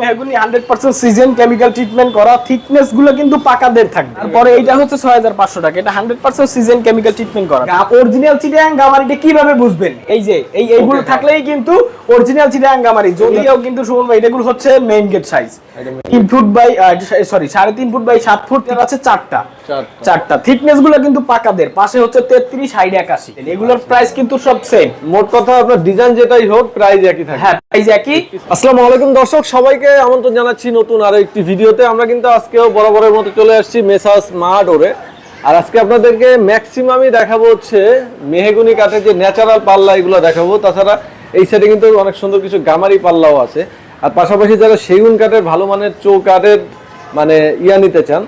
মেহগুনি hundred percent season chemical treatment করা থিকনেসগুলো কিন্তু পাকাদের থাকবে। তারপরে এইটা হচ্ছে ছয় হাজার পাঁচশো টাকা এটা hundred percent season chemical treatment করা অরিজিনাল চিটাং গামারিটা কীভাবে বুঝবেন? এই যে এই এইগুলো থাকলেই কিন্তু অরিজিনাল চিটাং গামারি যদিও কিন্তু সুমন ভাই এটাগুলো হচ্ছে মেইন গেট সাইজ তিন ফুট বাই সরি সাড়ে তিন ফুট বাই সাত ফুট এর আছে চারটা। চারটা। চারটা। থিকনেসগুলো কিন্তু পাকাদের। পাশে হচ্ছে তেত্রিশ হাইড একাশি। এগুলোর প্রাইস কিন্তু সব সেম মোট কথা আপনার ডিজাইন যেটাই হোক প্রাইস একই থাকে। হ্যাঁ প্রাইস একই। আসসালামু আলাইকুম দর্শক সবাইকে আমন্ত্রণ জানাচ্ছি নতুন আরও একটি ভিডিওতে। আমরা কিন্তু আজকেও বরাবরের মতো চলে আসছি মেসাস মাহাডোরে। আর আজকে আপনাদেরকে ম্যাক্সিমামই দেখাবো হচ্ছে মেহেগুনি কাঠের যে ন্যাচারাল পাল্লা এগুলো দেখাবো। তাছাড়া এই সাইডে কিন্তু অনেক সুন্দর কিছু গামারি পাল্লাও আছে। আর পাশাপাশি যারা সেগুন কাঠের ভালো মানের চৌকাঠের মানে ইয়া নিতে চান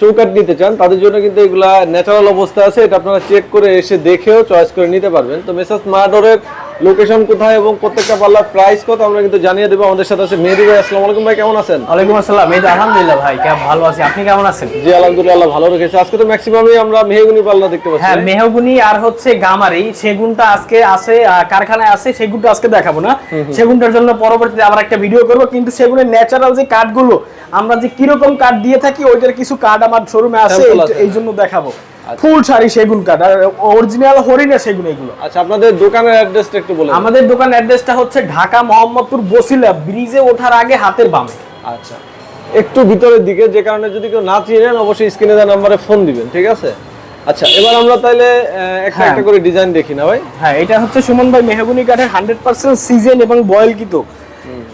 চৌকাঠ নিতে চান, তাদের জন্য কিন্তু এগুলা ন্যাচারাল অবস্থা আছে। এটা আপনারা চেক করে এসে দেখেও চয়েস করে নিতে পারবেন। তো মেসাস মাহাডোরের লোকেশন কোথায় এবং প্রত্যেকটা পাল্লার প্রাইস কত আমরা কিন্তু জানিয়ে দেবো। আমাদের সাথে আছে মেহেদি ভাই আসসালামু আলাইকুম ভাই কেমন আছেন? ওয়ালাইকুম আসসালাম। এই আলহামদুলিল্লাহ ভাই কেমন ভালো আছি। আপনি কেমন আছেন? জি আলহামদুলিল্লাহ ভালো রেখেছে। আজকে তো ম্যাক্সিমামই আমরা মেহগুনি পাল্লা দেখতে পাচ্ছি। হ্যাঁ মেহগুনি আর হচ্ছে গামারি। সেগুনটা আজকে আছে কারখানায় আছে। সেগুনটা আজকে দেখাবো না। সেগুনটার জন্য পরবর্তীতে আবার একটা ভিডিও করব। কিন্তু সেগুনের ন্যাচারাল যে কাঠগুলো আমরা যে কীরকম কাঠ দিয়ে থাকি ওইটার কিছু কাঠ আমার শোরুমে আছে। এই জন্য দেখাবো। ফুল শাড়ি সেগুন কাঠ আর অরিজিনাল হরিণের সেগুন এগুলো। আচ্ছা আপনাদের দোকানের অ্যাড্রেসটা একটু বলে আমাদের দোকান অ্যাড্রেসটা হচ্ছে ঢাকা মোহাম্মদপুর বসিলা ব্রিজে ওঠার আগে হাতের বামে। আচ্ছা। একটু ভিতরের দিকে যে কারণে যদি কেউ না চিনেন অবশ্যই স্ক্রিনে দেওয়া নাম্বারে ফোন দিবেন ঠিক আছে? আচ্ছা এবার আমরা তাহলে একটা হ্যাঁ। একটা করে ডিজাইন দেখি না ভাই? হ্যাঁ এটা হচ্ছে সুমন ভাই মেহগুনি কাঠের হান্ড্রেড পার্সেন্ট সিজন এবং বয়েল কিতো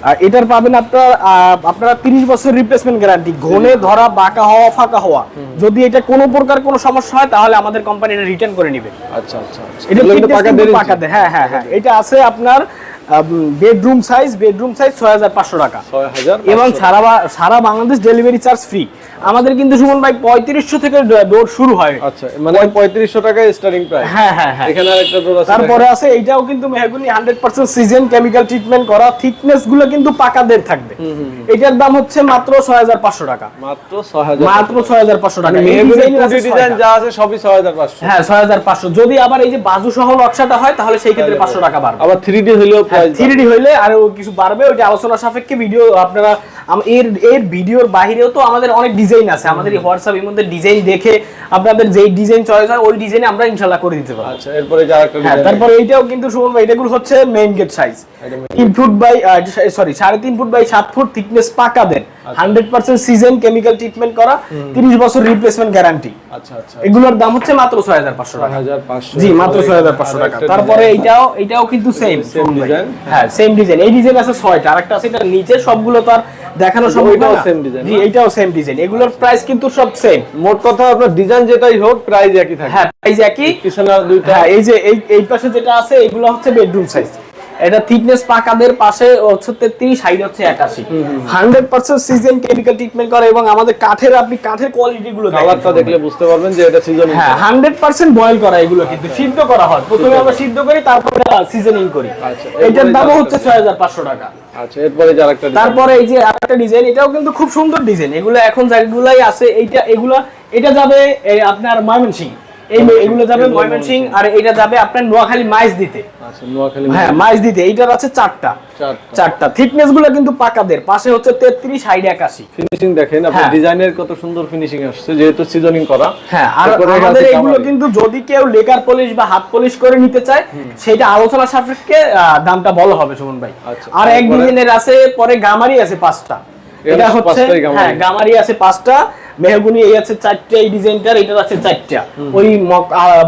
আর এটার পাবেন আপনার আহ, আপনারা তিরিশ বছর রিপ্লেসমেন্ট গ্যারান্টি ঘনে ধরা বাঁকা হওয়া ফাঁকা হওয়া যদি এটা কোনো প্রকার কোনো সমস্যা হয় তাহলে আমাদের কোম্পানি এটা রিটার্ন করে নিবে আচ্ছা আচ্ছা আচ্ছা। এটা পাকা। দেয়। হ্যাঁ হ্যাঁ হ্যাঁ এটা আছে আপনার বেডরুম সাইজ বেডরুম সাইজ ছয় হাজার পাঁচশো টাকা। এবং সারা সারা বাংলাদেশ ডেলিভারি চার্জ ফ্রি আমাদের কিন্তু সুমন ভাই পঁয়ত্রিশশো থেকে ডোর শুরু হয়। আচ্ছা মানে পঁয়ত্রিশশো টাকায় স্টার্টিং প্রাইস হ্যাঁ হ্যাঁ হ্যাঁ। এখানে আরেকটা ডোর আছে তারপরে আছে এইটাও কিন্তু মেহগুনি hundred percent season chemical treatment করা। থিকনেসগুলো কিন্তু পাকাদের থাকবে। এটার দাম হচ্ছে মাত্র ছয় হাজার পাঁচশো টাকা। মাত্র ছয় হাজার মাত্র ছয় হাজার পাঁচশো টাকা। ডিজাইন যা আছে সবই ছয় হাজার পাঁচশো। হ্যাঁ ছয় হাজার পাঁচশো। যদি আবার এই যে বাজু সহ নকশাটা হয় তাহলে সেই ক্ষেত্রে পাঁচশো টাকা বাড়বে। আবার থ্রি ডি হলেও প্রাইস থ্রি ডি হইলে আরও কিছু বাড়বে। ওইটা আলোচনা সাপেক্ষে ভিডিও আপনারা এর এর ভিডিওর বাইরেও তো আমাদের অনেক ডিজাইন আছে। আমাদের হোয়াটসঅ্যাপ এর মধ্যে ডিজাইন দেখে আপনাদের যেই ডিজাইন চয়েস হয় ওই ডিজাইনে আমরা ইনশাল্লাহ করে দিতে পারব। আচ্ছা এরপরে যা একটা হ্যাঁ তারপর এইটাও কিন্তু শুনুন ভাই এটাগুলো হচ্ছে মেইন গেট সাইজ এটা তিন ফুট বাই সরি সাড়ে তিন ফুট বাই সাত ফুট থিকনেস পাকা দেন hundred percent season chemical treatment করা তিরিশ বছর রিপ্লেসমেন্ট গ্যারান্টি আচ্ছা আচ্ছা। এগুলোর দাম হচ্ছে মাত্র ছয় হাজার পাঁচশো টাকা। হাজার পাঁচশো জি মাত্র ছয় হাজার পাঁচশো টাকা। তারপরে। এইটাও এইটাও কিন্তু সেম design? হ্যাঁ সেম ডিজাইন এই ডিজাইন আছে ছয়টা আরেকটা আছে এটা নিচে সবগুলো তো আর দেখানো সম্ভব না। same design, জি না? এইটাও সেম ডিজাইন এগুলোর প্রাইস কিন্তু সব সেম মোট কথা আপনার ডিজাইন যেটাই হোক প্রাইস একই থাকে। হ্যাঁ প্রাইস একই। পিছনে দুইটা। হ্যাঁ এই যে এই পাশে যেটা আছে এগুলো হচ্ছে বেডরুম সাইজ এটা থিকনেস পাকাদের পাশে হচ্ছে তেত্রিশ হাইট হচ্ছে একাশি। Hundred percent season chemical treatment করে এবং আমাদের কাঠের আপনি কাঠের কোয়ালিটি গুলো কালারটা দেখলে বুঝতে পারবেন যে এটা সিজনিং হ্যাঁ হান্ড্রেড পার্সেন্ট বয়েল করা এগুলো কিন্তু সিদ্ধ করা হয়। প্রথমে আমরা সিদ্ধ করি তারপরে সিজনিং করি। আচ্ছা, এটার যা- হচ্ছে ছয় হাজার পাঁচশো টাকা। আচ্ছা এরপরে যার একটা তারপরে এই যে আরেকটা ডিজাইন এটাও কিন্তু খুব সুন্দর ডিজাইন এগুলো এখন যেগুলাই আছে এইটা এগুলো এটা যাবে আপনার ময়মনসিং এই এগুলো যাবে ময়মনসিং আর এটা যাবে আপনার নোয়াখালী মাইজ দিতে। আচ্ছা নোয়াখালী হ্যাঁ মাইজ দিতে। এইটার আছে চারটা। চারটা। থিকনেসগুলো কিন্তু পাকাদের। পাশে হচ্ছে তেত্রিশ হাইড একাশি। ফিনিশিং দেখেন হ্যাঁ। ডিজাইনের কত সুন্দর ফিনিশিং আসছে যেহেতু সিজনিং করা। হ্যাঁ আর আমাদের এগুলো কিন্তু যদি কেউ লেকার পলিশ বা হাত পলিশ করে নিতে চায় সেটা আলোচনা সাপেক্ষে দামটা বলা হবে সুমন ভাই। আচ্ছা, আর এক? ডিজাইনের আছে পরে গামারি আছে পাঁচটা। এটা হচ্ছে। হ্যাঁ গামারি আছে পাঁচটা। মেহগুনি এই আছে চারটা এই ডিজাইনটার এটার আছে চারটা। ওই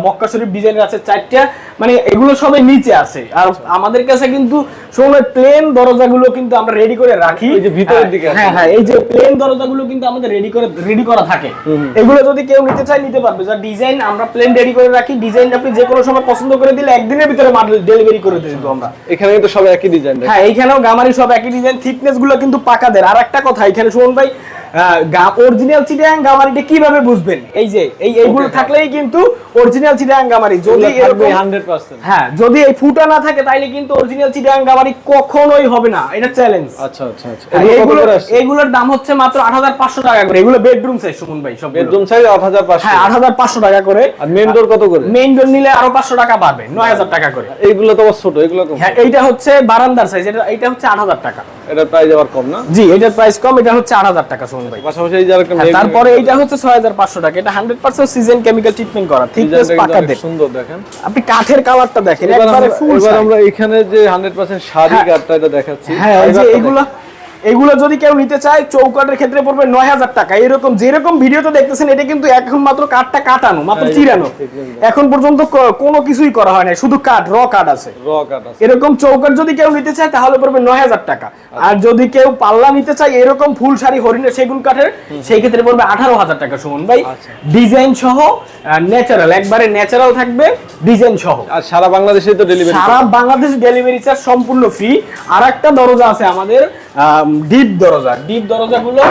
মক্কা শরীফ ডিজাইনের আছে চারটা। মানে এগুলো সবাই নিচে আছে। আর আমাদের কাছে কিন্তু সময় প্লেন দরজাগুলো কিন্তু আমরা রেডি করে রাখি। এই যে ভিতরের হ্যাঁ, দিকে হ্যাঁ হ্যাঁ এই যে প্লেন দরজাগুলো কিন্তু আমাদের রেডি করে রেডি করা থাকে। এগুলো যদি কেউ নিতে চায় নিতে পারবে। যা ডিজাইন আমরা প্লেন রেডি করে রাখি। ডিজাইন আপনি যে কোনো সময় পছন্দ করে দিলে একদিনের ভিতরে মাল ডেলিভারি করে দিয়ে দেবো আমরা। এখানে কিন্তু সব একই ডিজাইন হ্যাঁ এইখানেও গামারি সব একই ডিজাইন থিকনেসগুলো কিন্তু পাকাদের আর একটা কথা এখানে শুনুন ভাই অরিজিনাল চিটাগাং গামারিটা কীভাবে বুঝবেন? এই যে এই এইগুলো থাকলেই কিন্তু অরিজিনাল চিটাগাং গামারি যদি এরকম হান্ড্রেড পার্সেন্ট হ্যাঁ যদি এই ফুটা না থাকে তাইলে কিন্তু অরিজিনাল চিটাগাং গামারি কখনোই হবে না। এটা চ্যালেঞ্জ আচ্ছা আচ্ছা আচ্ছা। হ্যাঁ, এইগুলো এইগুলোর দাম হচ্ছে মাত্র আট হাজার পাঁচশো টাকা করে। এগুলো বেডরুম সাইজ সুমন ভাই সব বেডরুম সাইজ আট হাজার পাঁচশো। হ্যাঁ আট হাজার পাঁচশো টাকা করে। আর মেন ডোর কত করে? মেইন ডোর নিলে আরও পাঁচশো টাকা পাবে নয় হাজার টাকা করে। এইগুলো তো ছোট এগুলো কম। হ্যাঁ এইটা হচ্ছে বারান্দার সাইজ এটা এটা হচ্ছে আট হাজার টাকা। এটা প্রাইস আবার কম না? জি এটার প্রাইস কম এটা হচ্ছে আট হাজার টাকা সুমন ভাই। পাশাপাশি এই যে আরেকটা হ্যাঁ, তারপরে এইটা হচ্ছে ছয় হাজার পাঁচশো টাকা। এটা hundred percent season chemical treatment করা। থিকনেস পাকা সুন্দর দেখেন। আপনি কাঠের কালারটা দেখেন এবার একবারে আমরা- ফুল এবার আমরা এখানে যে 100% শাড়ি হ্যাঁ। কাঠটা এটা দেখাচ্ছি। হ্যাঁ এই যে ফাইবারটা এগুলো এগুলো যদি কেউ নিতে চায় চৌকাটের ক্ষেত্রে পড়বে নয় হাজার টাকা। এরকম যেরকম ভিডিওতে দেখতেছেন এটা কিন্তু এখন মাত্র কাঠটা কাটানো মাত্র হ্যাঁ, চিরানো। এখন পর্যন্ত কোনো কিছুই করা হয় না শুধু কাঠ র কাঠ আছে। এরকম চৌকাট যদি কেউ নিতে চায় তাহলে পড়বে নয় হাজার টাকা। আচ্ছা। আর যদি কেউ পাল্লা নিতে চায় এরকম ফুল শাড়ি হরিণের সেগুন কাঠের সেই ক্ষেত্রে পড়বে আঠারো হাজার টাকা সুমন ভাই। আচ্ছা। ডিজাইন সহ ন্যাচারাল একবারে ন্যাচারাল থাকবে ডিজাইন সহ। আর সারা বাংলাদেশে তো ডেলিভারি সারা বাংলাদেশ ডেলিভারি চার্জ সম্পূর্ণ ফ্রি আর একটা দরজা আছে আমাদের ডিপ দরজা। ডিপ দরজাগুলো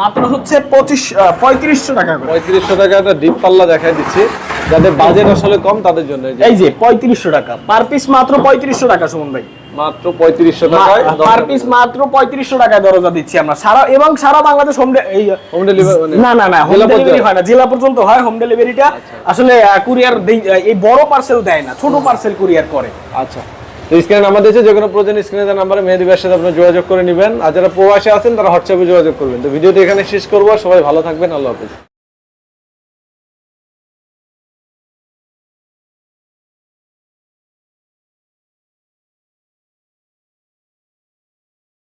মাত্র হচ্ছে পঁচিশ পঁয়ত্রিশশো টাকা করে। পঁয়ত্রিশশো টাকা একটা ডিপ পাল্লা দেখাই দিচ্ছি। যাদের বাজেট আসলে কম তাদের জন্য এই যে পঁয়ত্রিশশো টাকা। পার পিস মাত্র পঁয়ত্রিশশো টাকা সুমন ভাই। মাত্র পঁয়ত্রিশশো টাকায় পার পিস মাত্র পঁয়ত্রিশশো টাকায় দরজা দিচ্ছি আমরা। সারা এবং সারা বাংলাদেশ হোম হোম ডেলিভারি মানে না না না হোম ডেলিভারি হয় না। জেলা পর্যন্ত হয় হোম ডেলিভারিটা আসলে কুরিয়ার এই বড় পার্সেল দেয় না ছোট পার্সেল কুরিয়ার করে। আচ্ছা। স্ক্রিনে নাম্বার দিয়েছে যে কোনো প্রয়োজন স্ক্রিনে তার নাম্বারে মেয়েদের সাথে আপনারা যোগাযোগ করে নেবেন। আর যারা প্রবাসে আছেন, তারা হোয়াটসঅ্যাপে যোগাযোগ করবেন। তো ভিডিওটি এখানে শেষ করব। সবাই ভালো থাকবেন। আল্লাহ হাফিজ।